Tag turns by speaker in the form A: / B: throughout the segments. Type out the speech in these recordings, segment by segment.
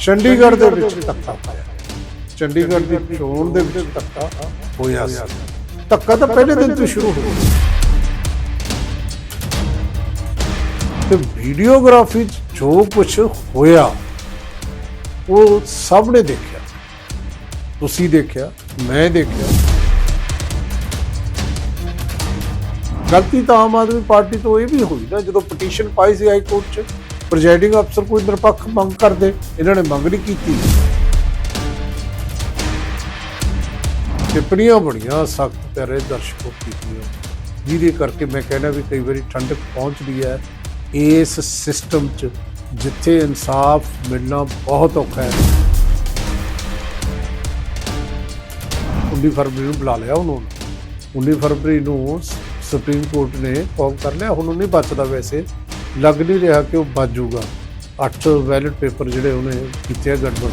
A: ਚੰਡੀਗੜ੍ਹ ਦੇ ਵਿੱਚ ਧੱਕਾ ਹੋਇਆ ਚੰਡੀਗੜ੍ਹ ਦੀ ਚੋਣ ਦੇ ਵਿੱਚ ਧੱਕਾ ਹੋਇਆ ਸੀ। ਧੱਕਾ ਤਾਂ ਪਹਿਲੇ ਦਿਨ ਤੋਂ ਸ਼ੁਰੂ ਹੋ ਗਿਆ ਤੇ ਵੀਡੀਓਗ੍ਰਾਫੀ 'ਚ ਜੋ ਕੁਝ ਹੋਇਆ ਉਹ ਸਭ ਨੇ ਦੇਖਿਆ। ਤੁਸੀਂ ਦੇਖਿਆ ਮੈਂ ਦੇਖਿਆ। ਗਲਤੀ ਤਾਂ ਆਮ ਆਦਮੀ ਪਾਰਟੀ ਤੋਂ ਇਹ ਵੀ ਹੋਈ ਨਾ ਜਦੋਂ ਪਟੀਸ਼ਨ ਪਾਈ ਸੀ ਹਾਈ ਕੋਰਟ 'ਚ ਪ੍ਰੈਜ਼ਾਈਡਿੰਗ ਅਫਸਰ ਕੋਈ ਨਿਰਪੱਖ ਮੰਗ ਕਰਦੇ, ਇਹਨਾਂ ਨੇ ਮੰਗ ਨਹੀਂ ਕੀਤੀ। ਟਿੱਪਣੀਆਂ ਬੜੀਆਂ ਸਖਤ ਤੇਰੇ ਦਰਸ਼ਕੋ ਕੀਤੀਆਂ। ਜਿਹਦੇ ਕਰਕੇ ਮੈਂ ਕਹਿੰਦਾ ਵੀ ਕਈ ਵਾਰੀ ਠੰਡਕ ਪਹੁੰਚਦੀ ਹੈ, ਇਸ ਸਿਸਟਮ 'ਚ ਜਿੱਥੇ ਇਨਸਾਫ ਮਿਲਣਾ ਬਹੁਤ ਔਖਾ ਹੈ। 19 ਫਰਵਰੀ ਨੂੰ ਬੁਲਾ ਲਿਆ ਉਹਨਾਂ। ਨੇ 19 ਫਰਵਰੀ ਨੂੰ ਸੁਪਰੀਮ ਕੋਰਟ ਨੇ ਫਾਰਮ ਕਰ ਲਿਆ, ਹੁਣ ਉਹ ਨਹੀਂ ਬਚਦਾ ਵੈਸੇ। ਲੱਗ ਨਹੀਂ ਰਿਹਾ ਕਿ ਉਹ ਬਚ ਜਾਊਗਾ। ਅੱਠ ਵੈਲਿਡ ਪੇਪਰ ਜਿਹੜੇ ਉਹਨੇ ਕੀਤੇ ਆ ਗੜਬੜ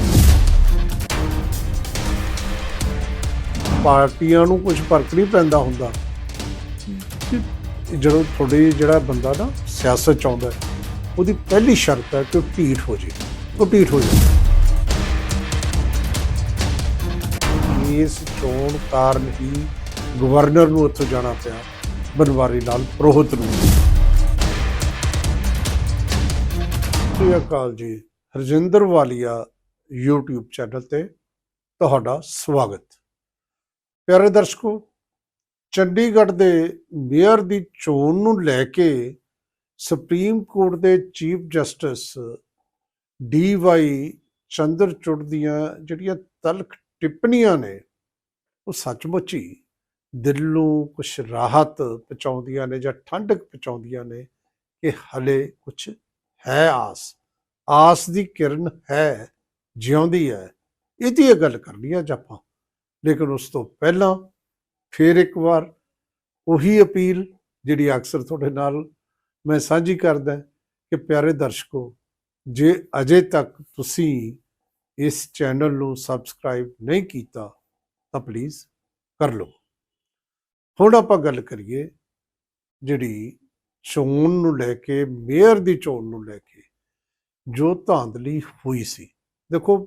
A: ਪਾਰਟੀਆਂ ਨੂੰ ਕੁਝ ਫ਼ਰਕ ਨਹੀਂ ਪੈਂਦਾ ਹੁੰਦਾ। ਜਦੋਂ ਤੁਹਾਡੇ ਜਿਹੜਾ ਬੰਦਾ ਨਾ ਸਿਆਸਤ ਚ ਆਉਂਦਾ ਉਹਦੀ ਪਹਿਲੀ ਸ਼ਰਤ ਹੈ ਕਿ ਉਹ ਢੀਠ ਹੋ ਜੇ। ਉਹ ਢੀਠ ਹੋ ਜਾਏ ਇਸ ਚੋਣ ਕਾਰਨ ਹੀ ਗਵਰਨਰ ਨੂੰ ਉੱਥੋਂ ਜਾਣਾ ਪਿਆ, ਬਨਵਾਰੀ ਲਾਲ ਪ੍ਰੋਹਤ ਨੂੰ। ਸ੍ਰੀ ਅਕਾਲ ਜੀ। ਹਰਜਿੰਦਰ ਵਾਲੀਆ YouTube ਚੈਨਲ ਤੇ ਤੁਹਾਡਾ ਸਵਾਗਤ। ਪਿਆਰੇ ਦਰਸ਼ਕੋ, ਚੰਡੀਗੜ੍ਹ ਦੇ ਮੇਅਰ ਦੀ ਚੋਣ ਨੂੰ ਲੈ ਕੇ ਸੁਪਰੀਮ ਕੋਰਟ ਦੇ chief justice D Y Chandrachud ਦੀਆਂ ਜਿਹੜੀਆਂ ਤਲਖ ਟਿੱਪਣੀਆਂ ਨੇ, ਉਹ ਸੱਚਮੁੱਚ ਹੀ ਦਿਲ ਨੂੰ ਕੁਝ ਰਾਹਤ ਪਹੁੰਚਾਉਂਦੀਆਂ ਨੇ ਜਾਂ ਠੰਡਕ ਪਹੁੰਚਾਉਂਦੀਆਂ ਨੇ ਕਿ ਹਲੇ ਕੁਝ ਹੈ ਆਸ। ਆਸ ਦੀ ਕਿਰਨ ਹੈ, ਜਿਉਂਦੀ ਹੈ। ਇਹਦੀ ਇਹ ਗੱਲ ਕਰਨੀ ਆ ਅੱਜ ਆਪਾਂ। ਲੇਕਿਨ ਉਸ ਤੋਂ ਪਹਿਲਾਂ ਫਿਰ ਇੱਕ ਵਾਰ ਉਹੀ ਅਪੀਲ ਜਿਹੜੀ ਅਕਸਰ ਤੁਹਾਡੇ ਨਾਲ ਮੈਂ ਸਾਂਝੀ ਕਰਦਾ ਕਿ ਪਿਆਰੇ ਦਰਸ਼ਕੋ, ਜੇ ਅਜੇ ਤੱਕ ਤੁਸੀਂ ਇਸ ਚੈਨਲ ਨੂੰ ਸਬਸਕ੍ਰਾਈਬ ਨਹੀਂ ਕੀਤਾ, ਤਾਂ ਪਲੀਜ਼ ਕਰ ਲਓ। ਹੁਣ ਆਪਾਂ ਗੱਲ ਕਰੀਏ ਜਿਹੜੀ ਚੋਣ ਨੂੰ ਲੈ ਕੇ, ਮੇਅਰ ਦੀ ਚੋਣ ਨੂੰ ਲੈ ਕੇ ਜੋ ਧਾਂਦਲੀ ਹੋਈ ਸੀ। ਦੇਖੋ,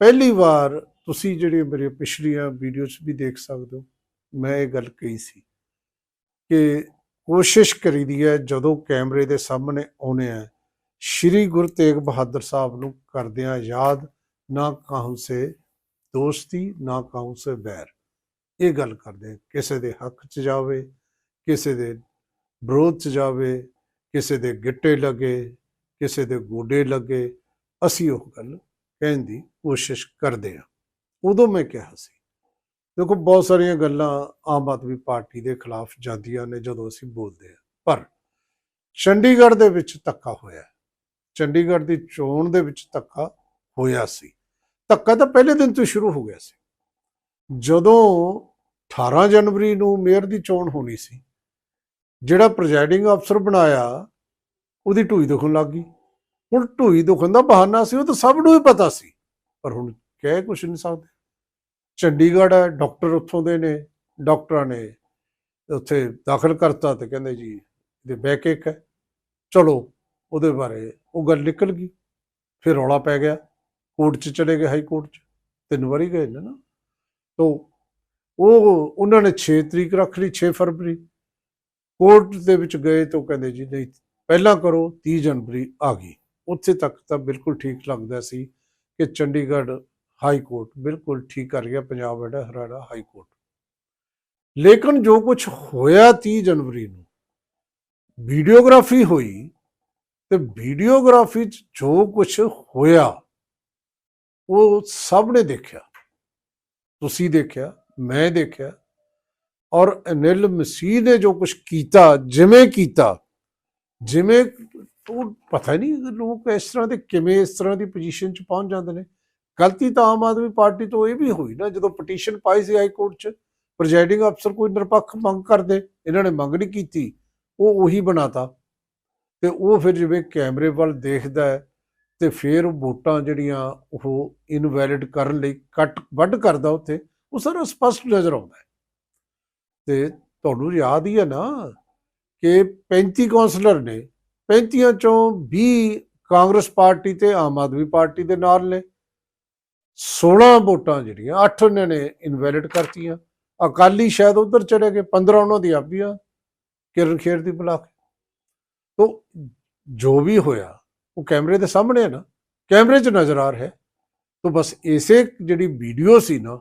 A: ਪਹਿਲੀ ਵਾਰ ਤੁਸੀਂ ਜਿਹੜੇ ਮੇਰੇ ਪਿਛਲੀਆਂ ਵੀਡੀਓਜ਼ ਵੀ ਦੇਖ ਸਕਦੇ ਹੋ, ਮੈਂ ਇਹ ਗੱਲ ਕਹੀ ਸੀ ਕਿ ਕੋਸ਼ਿਸ਼ ਕਰੀਦੀ ਹੈ, ਜਦੋਂ ਕੈਮਰੇ ਦੇ ਸਾਹਮਣੇ ਆਉਨੇ ਆ, ਸ਼੍ਰੀ ਗੁਰੂ ਤੇਗ ਬਹਾਦਰ ਸਾਹਿਬ ਨੂੰ ਕਰਦਿਆਂ ਯਾਦ, ਨਾ ਕਾਹੂ ਸੇ ਦੋਸਤੀ, ਨਾ ਕਾਹੂ ਸੇ ਬੈਰ ਇਹ ਗੱਲ ਕਰਦੇ ਕਿਸੇ ਦੇ ਹੱਕ 'ਚ ਜਾਵੇ, ਕਿਸੇ ਦੇ ਵਿਰੋਧ 'ਚ ਜਾਵੇ, ਕਿਸੇ ਦੇ ਗਿੱਟੇ ਲੱਗੇ, ਕਿਸੇ ਦੇ ਗੋਡੇ ਲੱਗੇ, ਅਸੀਂ ਉਹ ਗੱਲ ਕਹਿਣ ਦੀ ਕੋਸ਼ਿਸ਼ ਕਰਦੇ ਹਾਂ। ਉਦੋਂ ਮੈਂ ਕਿਹਾ ਸੀ, ਦੇਖੋ ਬਹੁਤ ਸਾਰੀਆਂ ਗੱਲਾਂ ਆਮ ਆਦਮੀ ਪਾਰਟੀ ਦੇ ਖਿਲਾਫ ਜਾਂਦੀਆਂ ਨੇ ਜਦੋਂ ਅਸੀਂ ਬੋਲਦੇ ਹਾਂ, ਪਰ ਚੰਡੀਗੜ੍ਹ ਦੇ ਵਿੱਚ ਧੱਕਾ ਹੋਇਆ। ਚੰਡੀਗੜ੍ਹ ਦੀ ਚੋਣ ਦੇ ਵਿੱਚ ਧੱਕਾ ਹੋਇਆ ਸੀ। ਧੱਕਾ ਤਾਂ ਪਹਿਲੇ ਦਿਨ ਤੋਂ ਸ਼ੁਰੂ ਹੋ ਗਿਆ ਸੀ। ਜਦੋਂ 18 ਜਨਵਰੀ ਨੂੰ ਮੇਅਰ ਦੀ ਚੋਣ ਹੋਣੀ ਸੀ ਜਿਹੜਾ ਪ੍ਰੈਜ਼ਾਈਡਿੰਗ ਅਫਸਰ ਬਣਾਇਆ, ਉਹਦੀ ਢੂਈ ਦੁਖਣ ਲੱਗ ਗਈ। ਹੁਣ ਢੂਈ ਦੁਖਣ ਦਾ ਬਹਾਨਾ ਸੀ, ਉਹ ਤਾਂ ਸਭ ਨੂੰ ਹੀ ਪਤਾ ਸੀ। ਪਰ ਹੁਣ ਕਹਿ ਕੁਛ ਨਹੀਂ ਸਕਦੇ। ਚੰਡੀਗੜ੍ਹ ਹੈ, ਡਾਕਟਰ ਉੱਥੋਂ ਦੇ ਨੇ, ਡਾਕਟਰਾਂ ਨੇ ਉੱਥੇ ਦਾਖਲ ਕਰਤਾ ਤੇ ਕਹਿੰਦੇ ਜੀ, ਇਹਦੇ ਬੈਕ ਇੱਕ ਹੈ। ਚਲੋ, ਉਹਦੇ ਬਾਰੇ ਉਹ ਗੱਲ ਨਿਕਲ ਗਈ। ਫਿਰ ਰੌਲਾ ਪੈ ਗਿਆ। ਕੋਰਟ 'ਚ ਚਲੇ ਗਏ ਹਾਈ ਕੋਰਟ 'ਚ। ਤਿੰਨ ਵਾਰੀ ਗਏ ਨੇ ਨਾ। ਤੋ, ਉਹ, ਉਹਨਾਂ ਨੇ 6 ਤਰੀਕ ਰੱਖ ਲਈ 6 ਫਰਵਰੀ। ਕੋਰਟ ਦੇ ਵਿੱਚ ਗਏ ਤਾਂ ਉਹ ਕਹਿੰਦੇ ਜੀ, ਨਹੀਂ, ਪਹਿਲਾਂ ਕਰੋ 30 ਜਨਵਰੀ ਆ ਗਈ। ਉੱਥੇ ਤੱਕ ਤਾਂ ਬਿਲਕੁਲ ਠੀਕ ਲੱਗਦਾ ਸੀ ਕਿ ਚੰਡੀਗੜ੍ਹ ਹਾਈ ਕੋਰਟ ਬਿਲਕੁਲ ਠੀਕ ਕਰ ਗਿਆ, Punjab and Haryana high court. ਲੇਕਿਨ ਜੋ ਕੁਝ ਹੋਇਆ 30 ਜਨਵਰੀ ਨੂੰ, ਵੀਡੀਓਗ੍ਰਾਫੀ ਹੋਈ ਤੇ ਵੀਡੀਓਗ੍ਰਾਫੀ 'ਚ ਜੋ ਕੁਝ ਹੋਇਆ, ਉਹ ਸਭ ਨੇ ਦੇਖਿਆ। ਤੁਸੀਂ ਦੇਖਿਆ, ਮੈਂ ਦੇਖਿਆ ਔਰ ਅਨਿਲ ਮਸੀਹ ਨੇ ਜੋ ਕੁਝ ਕੀਤਾ, ਜਿਵੇਂ ਕੀਤਾ, ਜਿਵੇਂ ਉਹ ਪਤਾ ਨਹੀਂ ਲੋਕ ਇਸ ਤਰ੍ਹਾਂ ਦੇ ਕਿਵੇਂ ਇਸ ਤਰ੍ਹਾਂ ਦੀ ਪੋਜੀਸ਼ਨ 'ਚ ਪਹੁੰਚ ਜਾਂਦੇ ਨੇ। ਗਲਤੀ ਤਾਂ ਆਮ ਆਦਮੀ ਪਾਰਟੀ ਤੋਂ ਇਹ ਵੀ ਹੋਈ ਨਾ, ਜਦੋਂ ਪਟੀਸ਼ਨ ਪਾਈ ਸੀ ਹਾਈ ਕੋਰਟ 'ਚ ਪ੍ਰੈਜ਼ਾਈਡਿੰਗ ਅਫਸਰ ਕੋਈ ਨਿਰਪੱਖ ਮੰਗ ਕਰਦੇ, ਇਹਨਾਂ ਨੇ ਮੰਗ ਨਹੀਂ ਕੀਤੀ, ਉਹ ਉਹੀ ਬਣਾਤਾ। ਤੇ ਉਹ ਫਿਰ ਜਿਵੇਂ ਕੈਮਰੇ ਵੱਲ ਦੇਖਦਾ ਹੈ, ਤੇ ਫਿਰ ਵੋਟਾਂ ਜਿਹੜੀਆਂ ਉਹ ਇਨਵੈਲਿਡ ਕਰਨ ਲਈ ਕੱਟ ਵੱਢ ਕਰਦਾ ਉੱਥੇ, ਉਹ ਸਾਰਾ ਸਪਸ਼ਟ ਨਜ਼ਰ ਆਉਂਦਾ ਹੈ। ਤੇ ਤੁਹਾਨੂੰ ਯਾਦ ਹੀ ਹੈ ਨਾ ਕਿ 35 ਕਾਉਂਸਲਰ ਨੇ 35 ਚੋਂ 20 ਕਾਂਗਰਸ ਪਾਰਟੀ ਤੇ ਆਮ ਆਦਮੀ ਪਾਰਟੀ ਦੇ ਨਾਲ ਨੇ। 16 ਵੋਟਾਂ ਜਿਹੜੀਆਂ 8 ਉਹਨਾਂ ਨੇ ਇਨਵੈਲਿਡ ਕਰਤੀਆਂ। ਅਕਾਲੀ ਸ਼ਾਇਦ ਉਧਰ ਚਲੇ ਗਏ 15 ਉਹਨਾਂ ਦੀ ਆਪੀਆਂ ਕਿਰਨ ਖੇਰ ਦੀ ਬੁਲਾ ਕੇ ਜੋ ਵੀ ਹੋਇਆ, ਉਹ ਕੈਮਰੇ ਦੇ ਸਾਹਮਣੇ ਹੈ ਨਾ, ਕੈਮਰੇ 'ਚ ਨਜ਼ਰ ਆ ਰਿਹਾ ਹੈ। ਤੋ ਬਸ ਇਸੇ ਜਿਹੜੀ ਵੀਡੀਓ ਸੀ ਨਾ,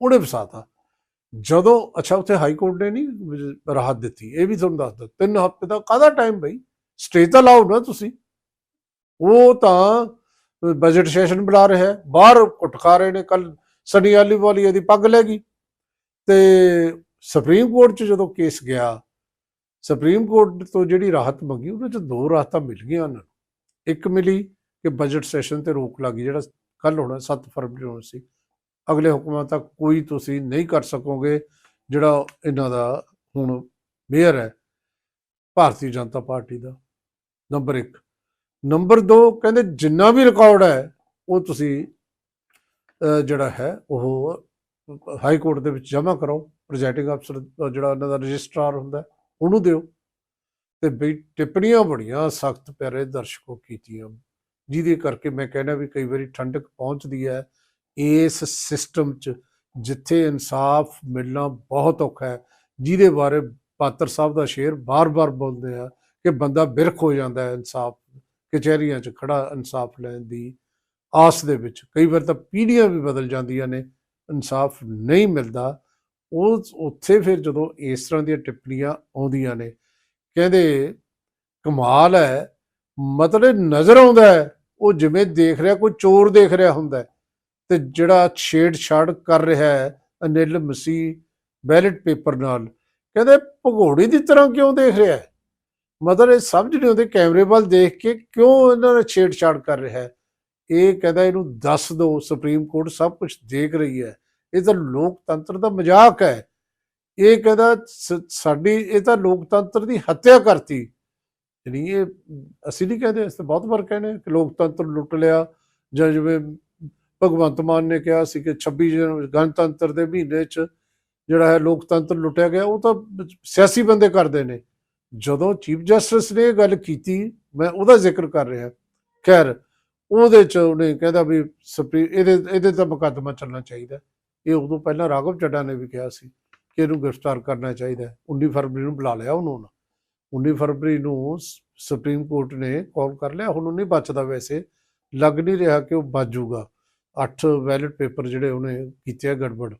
A: ਉਹਨੇ ਵਸਾਤਾ ਜਦੋਂ, ਅੱਛਾ, ਉੱਥੇ ਹਾਈ ਕੋਰਟ ਨੇ ਨਹੀਂ ਰਾਹਤ ਦਿੱਤੀ, ਇਹ ਵੀ ਤੁਹਾਨੂੰ ਦੱਸ ਦਿੱਤਾ ਤਿੰਨ ਹਫ਼ਤੇ ਦਾ ਕਾਹਦਾ ਟਾਈਮ ਬਈ? ਸਟੇ ਤਾਂ ਲਾਓ ਨਾ ਤੁਸੀਂ। ਉਹ ਤਾਂ ਬਜਟ ਸੈਸ਼ਨ ਬੁਲਾ ਰਿਹਾ ਹੈ, ਬਾਹਰ ਕੁੱਟ ਖਾ ਰਹੇ ਨੇ ਕੱਲ ਸਨੀ ਆਲੀਵਾਲੀਆ ਦੀ ਪੱਗ ਲੈ ਗਈ। ਤੇ ਸੁਪਰੀਮ ਕੋਰਟ 'ਚ ਜਦੋਂ ਕੇਸ ਗਿਆ ਸੁਪਰੀਮ ਕੋਰਟ ਤੋਂ ਜਿਹੜੀ ਰਾਹਤ ਮੰਗੀ, ਉਹਦੇ 'ਚ ਦੋ ਰਾਹਤਾਂ ਮਿਲ ਗਈਆਂ ਉਹਨਾਂ ਨੂੰ। ਇੱਕ ਮਿਲੀ ਕਿ ਬਜਟ ਸੈਸ਼ਨ ਤੇ ਰੋਕ ਲੱਗੀ ਜਿਹੜਾ ਕੱਲ ਹੋਣਾ 7 ਫਰਵਰੀ ਨੂੰ ਸੀ। ਅਗਲੇ ਹੁਕਮਾਂ ਤੱਕ ਕੋਈ ਤੁਸੀਂ ਨਹੀਂ ਕਰ ਸਕੋਗੇ, ਜਿਹੜਾ ਇਹਨਾਂ ਦਾ ਹੁਣ ਮੇਅਰ ਹੈ, ਭਾਰਤੀ ਜਨਤਾ ਪਾਰਟੀ ਦਾ। ਨੰਬਰ 1 ਨੰਬਰ 2 ਕਹਿੰਦੇ ਜਿੰਨਾ ਵੀ ਰਿਕਾਰਡ ਹੈ, ਉਹ ਤੁਸੀਂ ਜਿਹੜਾ ਹੈ, ਉਹ ਹਾਈ ਕੋਰਟ ਦੇ ਵਿੱਚ ਜਮ੍ਹਾਂ ਕਰੋ। ਪ੍ਰੈਜ਼ਾਈਡਿੰਗ ਅਫਸਰ ਜਿਹੜਾ ਉਹਨਾਂ ਦਾ ਰਜਿਸਟਰਾਰ ਹੁੰਦਾ, ਉਹਨੂੰ ਦਿਓ। ਤੇ ਬਈ ਟਿੱਪਣੀਆਂ ਬੜੀਆਂ ਸਖਤ ਪਿਆਰੇ ਦਰਸ਼ਕੋ ਕੀਤੀਆਂ। ਜਿਹਦੇ ਕਰਕੇ ਮੈਂ ਕਹਿੰਦਾ ਵੀ ਕਈ ਵਾਰੀ ਠੰਡਕ ਪਹੁੰਚਦੀ ਹੈ ਇਸ ਸਿਸਟਮ 'ਚ ਜਿੱਥੇ ਇਨਸਾਫ ਮਿਲਣਾ ਬਹੁਤ ਔਖਾ ਹੈ, ਜਿਹਦੇ ਬਾਰੇ ਪਾਤਰ ਸਾਹਿਬ ਦਾ ਸ਼ੇਰ ਬਾਰ-ਬਾਰ ਬੋਲਦੇ ਆ ਕਿ ਬੰਦਾ ਬਿਰਖ ਹੋ ਜਾਂਦਾ ਹੈ ਇਨਸਾਫ, ਕਚਹਿਰੀਆਂ 'ਚ ਖੜਾ ਇਨਸਾਫ ਲੈਣ ਦੀ ਆਸ ਦੇ ਵਿੱਚ। ਕਈ ਵਾਰ ਤਾਂ ਪੀੜ੍ਹੀਆਂ ਵੀ ਬਦਲ ਜਾਂਦੀਆਂ ਨੇ, ਇਨਸਾਫ ਨਹੀਂ ਮਿਲਦਾ। ਉਹ ਉੱਥੇ ਫਿਰ ਜਦੋਂ ਇਸ ਤਰ੍ਹਾਂ ਦੀਆਂ ਟਿੱਪਣੀਆਂ ਆਉਂਦੀਆਂ ਨੇ, ਕਹਿੰਦੇ ਕਮਾਲ ਹੈ, ਮਤਲਬ ਨਜ਼ਰ ਆਉਂਦਾ ਹੈ, ਉਹ ਜਿਵੇਂ ਦੇਖ ਰਿਹਾ, ਕੋਈ ਚੋਰ ਦੇਖ ਰਿਹਾ ਹੁੰਦਾ ਹੈ। ਤੇ ਜਿਹੜਾ ਛੇੜਛਾੜ ਕਰ ਰਿਹਾ ਹੈ ਅਨਿਲ ਮਸੀਹ ਬੈਲਟ ਪੇਪਰ ਨਾਲ, ਕਹਿੰਦੇ ਭਗੋੜੀ ਦੀ ਤਰ੍ਹਾਂ ਕਿਉਂ ਦੇਖ ਰਿਹਾ ਹੈ? ਮਤਲਬ ਇਹ ਸਮਝ ਨਹੀਂ ਆਉਂਦੇ ਕੈਮਰੇ ਵੱਲ ਦੇਖ ਕੇ ਕਿਉਂ ਇਹਨਾਂ ਨਾਲ ਛੇੜਛਾੜ ਕਰ ਰਿਹਾ ਹੈ? ਇਹ ਕਹਿੰਦਾ ਇਹਨੂੰ ਦੱਸ ਦਿਓ ਸੁਪਰੀਮ ਕੋਰਟ ਸਭ ਕੁਝ ਦੇਖ ਰਹੀ ਹੈ। ਇਹ ਤਾਂ ਲੋਕਤੰਤਰ ਦਾ ਮਜ਼ਾਕ ਹੈ। ਇਹ ਕਹਿੰਦਾ ਸਾਡੀ, ਇਹ ਤਾਂ ਲੋਕਤੰਤਰ ਦੀ ਹੱਤਿਆ ਕਰਤੀ। ਯਾਨੀ ਇਹ, ਅਸੀਂ ਨਹੀਂ ਕਹਿੰਦੇ, ਅਸੀਂ ਤਾਂ ਬਹੁਤ ਵਾਰ ਕਹਿੰਦੇ ਹਾਂ ਕਿ ਲੋਕਤੰਤਰ ਲੁੱਟ ਲਿਆ ਜਾਂ ਜਿਵੇਂ ਭਗਵੰਤ ਮਾਨ ਨੇ ਕਿਹਾ ਸੀ ਕਿ 26 ਜਨਵਰੀ ਗਣਤੰਤਰ ਦੇ ਮਹੀਨੇ 'ਚ ਜਿਹੜਾ ਹੈ ਲੋਕਤੰਤਰ ਲੁੱਟਿਆ ਗਿਆ, ਉਹ ਤਾਂ ਸਿਆਸੀ ਬੰਦੇ ਕਰਦੇ ਨੇ। ਜਦੋਂ ਚੀਫ ਜਸਟਿਸ ਨੇ ਇਹ ਗੱਲ ਕੀਤੀ, ਮੈਂ ਉਹਦਾ ਜ਼ਿਕਰ ਕਰ ਰਿਹਾ। ਖੈਰ, ਉਹਦੇ 'ਚ ਉਹਨੇ ਕਹਿੰਦਾ ਵੀ ਸੁਪਰੀ ਇਹਦੇ ਇਹਦੇ ਤਾਂ ਮੁਕੱਦਮਾ ਚੱਲਣਾ ਚਾਹੀਦਾ। ਇਹ ਉਦੋਂ ਪਹਿਲਾਂ ਰਾਘਵ ਚੱਡਾ ਨੇ ਵੀ ਕਿਹਾ ਸੀ ਕਿ ਇਹਨੂੰ ਗ੍ਰਿਫਤਾਰ ਕਰਨਾ ਚਾਹੀਦਾ। ਹੈ। 19 ਫਰਵਰੀ ਨੂੰ ਬੁਲਾ ਲਿਆ ਉਹਨੂੰ ਨਾ 19 ਫਰਵਰੀ ਨੂੰ ਸੁਪਰੀਮ ਕੋਰਟ ਨੇ ਕਾਲ ਕਰ ਲਿਆ। ਹੁਣ ਉਹ ਨਹੀਂ ਬਚਦਾ ਵੈਸੇ। ਲੱਗ ਨਹੀਂ ਰਿਹਾ ਕਿ ਉਹ ਬਾਜੂਗਾ ਅੱਠ ਵੈਲਿਡ ਪੇਪਰ ਜਿਹੜੇ ਉਹਨੇ ਕੀਤੇ ਆ ਗੜਬੜ।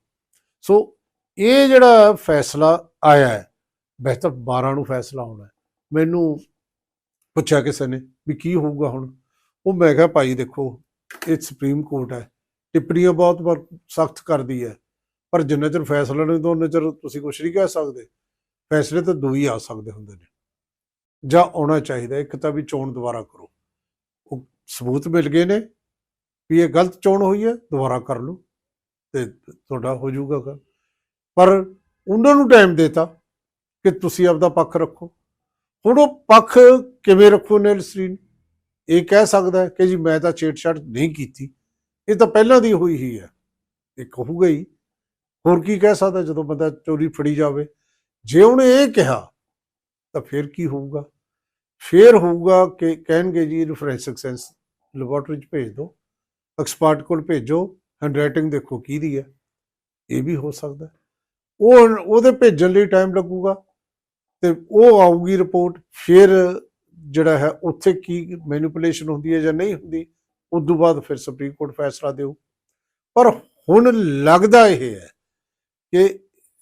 A: ਸੋ ਇਹ ਜਿਹੜਾ ਫੈਸਲਾ ਆਇਆ ਹੈ, ਬਿਹਤਰ 12 ਨੂੰ ਫੈਸਲਾ ਹੋਣਾ ਮੈਨੂੰ ਪੁੱਛਿਆ ਕਿਸੇ ਨੇ ਵੀ ਕੀ ਹੋਊਗਾ ਹੁਣ? ਉਹ ਮੈਂ ਕਿਹਾ, ਭਾਈ ਦੇਖੋ, ਇਹ ਸੁਪਰੀਮ ਕੋਰਟ ਹੈ। ਟਿੱਪਣੀਆਂ ਬਹੁਤ ਵਾਰ ਸਖਤ ਕਰਦੀ ਹੈ। ਪਰ ਜਿੰਨਾ ਚਿਰ ਫੈਸਲਾ ਨਹੀਂ ਦੋ ਚਿਰ ਤੁਸੀਂ ਕੁਝ ਨਹੀਂ ਕਹਿ ਸਕਦੇ। ਫੈਸਲੇ ਤਾਂ ਦੋ ਹੀ ਆ ਸਕਦੇ ਹੁੰਦੇ ਨੇ। ਜਾਂ ਆਉਣਾ ਚਾਹੀਦਾ ਇੱਕ ਤਾਂ ਵੀ ਚੋਣ ਦੁਬਾਰਾ ਕਰੋ। ਉਹ ਸਬੂਤ ਮਿਲ ਗਏ ਨੇ। ਵੀ ਇਹ ਗਲਤ ਚੋਣ ਹੋਈ ਹੈ, ਦੁਬਾਰਾ ਕਰ ਲਓ ਤੇ ਤੁਹਾਡਾ ਹੋ ਜਾਊਗਾ ਪਰ ਉਹਨਾਂ ਨੂੰ ਟਾਈਮ ਦੇਤਾ ਕਿ ਤੁਸੀਂ ਆਪਦਾ ਪੱਖ ਰੱਖੋ। ਹੁਣ ਉਹ ਪੱਖ ਕਿਵੇਂ ਰੱਖੋ ਨਿਲ ਸਰੀਨ? ਇਹ ਕਹਿ ਸਕਦਾ ਕਿ ਜੀ ਮੈਂ ਤਾਂ ਛੇੜਛਾੜ ਨਹੀਂ ਕੀਤੀ। ਇਹ ਤਾਂ ਪਹਿਲਾਂ ਦੀ ਹੋਈ ਹੀ ਹੈ। ਇਹ ਕਹੂਗਾ ਹੀ। ਹੋਰ ਕੀ ਕਹਿ ਸਕਦਾ ਜਦੋਂ ਬੰਦਾ ਚੋਰੀ ਫੜੀ ਜਾਵੇ? ਜੇ ਉਹਨੇ ਇਹ ਕਿਹਾ, ਤਾਂ ਫਿਰ ਕੀ ਹੋਊਗਾ? ਫਿਰ ਹੋਊਗਾ ਕਿ ਕਹਿਣਗੇ ਜੀ ਇਹਨੂੰ ਫੋਰੈਂਸਿਕ ਸਾਇੰਸ ਲੈਬੋਰਟਰੀ 'ਚ ਭੇਜ ਦਿਓ। ਐਕਸਪਰਟ ਕੋਲ ਭੇਜੋ ਹੈਂਡਰਾਈਟਿੰਗ ਦੇਖੋ ਕਿਹਦੀ ਹੈ। ਇਹ ਵੀ ਹੋ ਸਕਦਾ ਉਹ ਉਹਦੇ ਭੇਜਣ ਲਈ ਟਾਈਮ ਲੱਗੂਗਾ ਤੇ ਉਹ ਆਊਗੀ ਰਿਪੋਰਟ ਫਿਰ ਜਿਹੜਾ ਹੈ ਉੱਥੇ ਕੀ ਮੈਨੀਪੂਲੇਸ਼ਨ ਹੁੰਦੀ ਹੈ ਜਾਂ ਨਹੀਂ ਹੁੰਦੀ ਉਸ ਤੋਂ ਬਾਅਦ ਫਿਰ ਸੁਪਰੀਮ ਕੋਰਟ ਫੈਸਲਾ ਦਿਓ। ਪਰ ਹੁਣ ਲੱਗਦਾ ਇਹ ਹੈ ਕਿ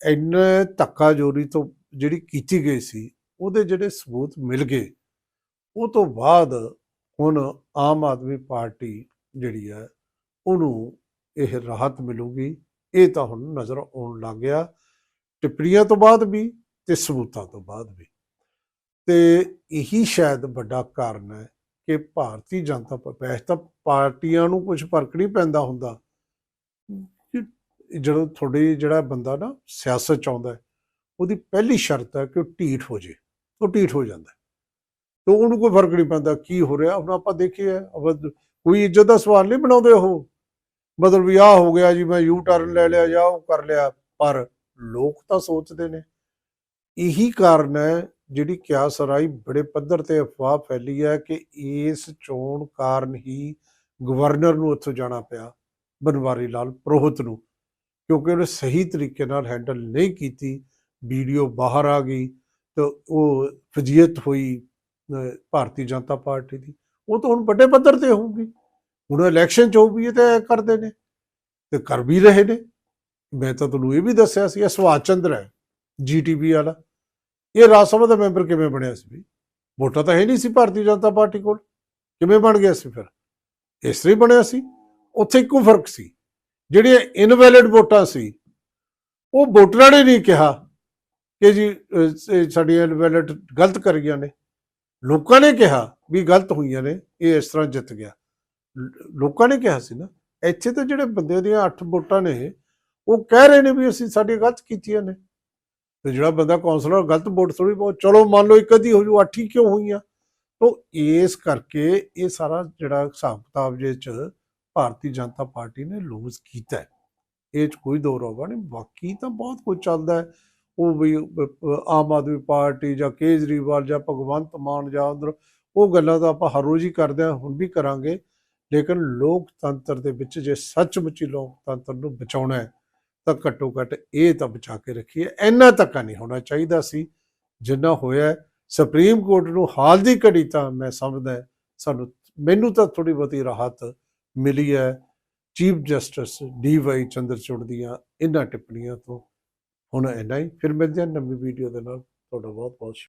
A: ਇੰਨੇ ਧੱਕਾ ਜੋਰੀ ਤੋਂ ਜਿਹੜੀ ਕੀਤੀ ਗਈ ਸੀ, ਉਹਦੇ ਜਿਹੜੇ ਸਬੂਤ ਮਿਲ ਗਏ, ਉਹ ਤੋਂ ਬਾਅਦ ਹੁਣ ਆਮ ਆਦਮੀ ਪਾਰਟੀ ਜਿਹੜੀ ਹੈ, ਉਹਨੂੰ ਇਹ ਰਾਹਤ ਮਿਲੂਗੀ। ਇਹ ਤਾਂ ਹੁਣ ਨਜ਼ਰ ਆਉਣ ਲੱਗ ਗਿਆ। ਟਿੱਪਣੀਆਂ ਤੋਂ ਬਾਅਦ ਵੀ ਤੇ ਸਬੂਤਾਂ ਤੋਂ ਬਾਅਦ ਵੀ। ਤੇ ਇਹੀ ਸ਼ਾਇਦ ਵੱਡਾ ਕਾਰਨ ਹੈ ਕਿ ਭਾਰਤੀ ਜਨਤਾ ਪ- ਵੈਸੇ ਤਾਂ ਪਾਰਟੀਆਂ ਨੂੰ ਕੁਝ ਫ਼ਰਕ ਨਹੀਂ ਪੈਂਦਾ ਹੁੰਦਾ। ਜਦੋਂ ਤੁਹਾਡੇ ਜਿਹੜਾ ਬੰਦਾ ਨਾ ਸਿਆਸਤ ਚ ਆਉਂਦਾ ਉਹਦੀ ਪਹਿਲੀ ਸ਼ਰਤ ਹੈ ਕਿ ਉਹ ਢੀਠ ਹੋ ਜੇ। ਉਹ ਢੀਠ ਹੋ ਜਾਂਦਾ ਤੇ ਉਹਨੂੰ ਕੋਈ ਫ਼ਰਕ ਨਹੀਂ ਪੈਂਦਾ ਕੀ ਹੋ ਰਿਹਾ। ਹੁਣ ਆਪਾਂ ਦੇਖੀਏ ਅਬ ਕੋਈ ਇੱਜ਼ਤ ਦਾ ਸਵਾਲ ਨਹੀਂ ਬਣਾਉਂਦੇ ਉਹ। ਮਤਲਬ ਵੀ ਆਹ ਹੋ ਗਿਆ ਜੀ, ਮੈਂ ਯੂ ਟਰਨ ਲੈ ਲਿਆ ਜਾਂ ਉਹ ਕਰ ਲਿਆ। ਪਰ ਲੋਕ ਤਾਂ ਸੋਚਦੇ ਨੇ। ਇਹੀ ਕਾਰਨ ਹੈ ਜਿਹੜੀ ਕਿਆ ਸਰਾਈ ਬੜੇ ਪੱਧਰ ਤੇ ਅਫਵਾਹ ਫੈਲੀ ਹੈ ਕਿ ਇਸ ਚੋਣ ਕਾਰਨ ਹੀ ਗਵਰਨਰ ਨੂੰ ਉੱਥੋਂ ਜਾਣਾ ਪਿਆ, ਬਨਵਾਰੀ ਲਾਲ ਪ੍ਰੋਹਤ ਨੂੰ। ਕਿਉਂਕਿ ਉਹਨੇ ਸਹੀ ਤਰੀਕੇ ਨਾਲ ਹੈਂਡਲ ਨਹੀਂ ਕੀਤੀ। ਵੀਡੀਓ ਬਾਹਰ ਆ ਗਈ ਤੇ ਉਹ ਫਜੀਅਤ ਹੋਈ ਭਾਰਤੀ ਜਨਤਾ ਪਾਰਟੀ ਦੀ। ਉਹ ਤਾਂ ਹੁਣ ਵੱਡੇ ਪੱਧਰ ਤੇ ਹੋਊਗੀ। ਹੁਣ ਇਲੈਕਸ਼ਨ ਚ ਹੋਊਗੀ ਇਹ ਤਾਂ ਇਹ ਕਰਦੇ ਨੇ ਤੇ ਕਰ ਵੀ ਰਹੇ ਨੇ। ਮੈਂ ਤਾਂ ਤੁਹਾਨੂੰ ਇਹ ਵੀ ਦੱਸਿਆ ਸੀ, ਇਹ ਸੁਭਾਸ਼ ਚੰਦਰ ਹੈ ਜੀਟੀਬੀ ਵਾਲਾ। ਇਹ ਰਾਜ ਸਭਾ ਦਾ ਮੈਂਬਰ ਕਿਵੇਂ ਬਣਿਆ ਸੀ ਵੀ? ਵੋਟਾਂ ਤਾਂ ਹੈ ਨਹੀਂ ਸੀ ਭਾਰਤੀ ਜਨਤਾ ਪਾਰਟੀ ਕੋਲ। ਕਿਵੇਂ ਬਣ ਗਿਆ ਸੀ ਫਿਰ? ਇਸ ਤਰ੍ਹਾਂ ਹੀ ਬਣਿਆ ਸੀ। ਉੱਥੇ ਇੱਕੋ ਫ਼ਰਕ ਸੀ। ਜਿਹੜੀਆਂ ਇਨਵੈਲਿਡ ਵੋਟਾਂ ਸੀ, ਉਹ ਵੋਟਰਾਂ ਨੇ ਨਹੀਂ ਕਿਹਾ ਕਿ ਜੀ ਸਾਡੀਆਂ ਇਨਵੈਲਿਡ ਗਲਤ ਕਰ ਗਈਆਂ ਨੇ। ਲੋਕਾਂ ਨੇ ਕਿਹਾ ਵੀ ਗਲਤ ਹੋਈਆਂ ਨੇ, ਇਹ ਇਸ ਤਰ੍ਹਾਂ ਜਿੱਤ ਗਿਆ। ਲੋਕਾਂ ਨੇ ਕਿਹਾ ਸੀ ਨਾ, ਇੱਥੇ ਤਾਂ ਜਿਹੜੇ ਬੰਦੇ ਦੀਆਂ 8 ਵੋਟਾਂ ਨੇ, ਉਹ ਕਹਿ ਰਹੇ ਨੇ ਵੀ ਅਸੀਂ ਸਾਡੀਆਂ ਗਲਤ ਕੀਤੀਆਂ ਨੇ। ਤੇ ਜਿਹੜਾ ਬੰਦਾ ਕੌਂਸਲਰ ਗਲਤ ਵੋਟ ਥੋੜੀ ਬਹੁਤ, ਚਲੋ ਮੰਨ ਲਓ ਇੱਕ ਅੱਧੀ ਹੋ ਜੂ, ਅੱਠ ਹੀ ਕਿਉਂ ਹੋਈਆਂ? ਤੋਂ ਇਸ ਕਰਕੇ ਇਹ ਸਾਰਾ ਜਿਹੜਾ ਹਿਸਾਬ ਕਿਤਾਬ ਜੇ ਚ ਭਾਰਤੀ ਜਨਤਾ ਪਾਰਟੀ ਨੇ ਲੂਜ਼ ਕੀਤਾ ਇਹ ਚ ਕੋਈ ਦੋ ਰੋਗਾ ਨਹੀਂ, ਬਾਕੀ ਤਾਂ ਬਹੁਤ ਕੁਝ ਚੱਲਦਾ ਹੈ। ਉਹ ਵੀ ਆਮ ਆਦਮੀ ਪਾਰਟੀ ਜਾਂ ਕੇਜਰੀਵਾਲ ਜਾਂ ਭਗਵੰਤ ਮਾਨ ਜਾਂ ਅੰਦਰ ਉਹ ਗੱਲਾਂ ਤਾਂ ਆਪਾਂ ਹਰ ਰੋਜ਼ ਹੀ ਕਰਦੇ ਹਾਂ, ਹੁਣ ਵੀ ਕਰਾਂਗੇ। ਲੇਕਿਨ ਲੋਕਤੰਤਰ ਦੇ ਵਿੱਚ ਜੇ ਸੱਚਮੁੱਚੀ ਲੋਕਤੰਤਰ ਨੂੰ ਬਚਾਉਣਾ ਹੈ, ਤਾਂ ਘੱਟੋ ਘੱਟ ਇਹ ਤਾਂ ਬਚਾ ਕੇ ਰੱਖੀਏ। ਇੰਨਾ ਤੱਕ ਨਹੀਂ ਹੋਣਾ ਚਾਹੀਦਾ ਸੀ, ਜਿੰਨਾ ਹੋਇਆ ਸੁਪਰੀਮ ਕੋਰਟ ਨੂੰ ਹਾਲ ਦੀ ਘੜੀ ਤਾਂ ਮੈਂ ਸਮਝਦਾ ਸਾਨੂੰ, ਮੈਨੂੰ ਤਾਂ ਥੋੜੀ ਬਹੁਤੀ ਰਾਹਤ ਮਿਲੀ ਹੈ। Chief justice D Y Chandrachud ਦੀਆਂ ਇਹਨਾਂ ਟਿੱਪਣੀਆਂ ਤੋਂ। ਹੁਣ ਇੰਨਾ ਹੀ। ਫਿਰ ਮਿਲਦੇ ਹਾਂ ਨਵੀਂ ਵੀਡੀਓ ਦੇ ਨਾਲ। ਤੁਹਾਡਾ ਬਹੁਤ ਬਹੁਤ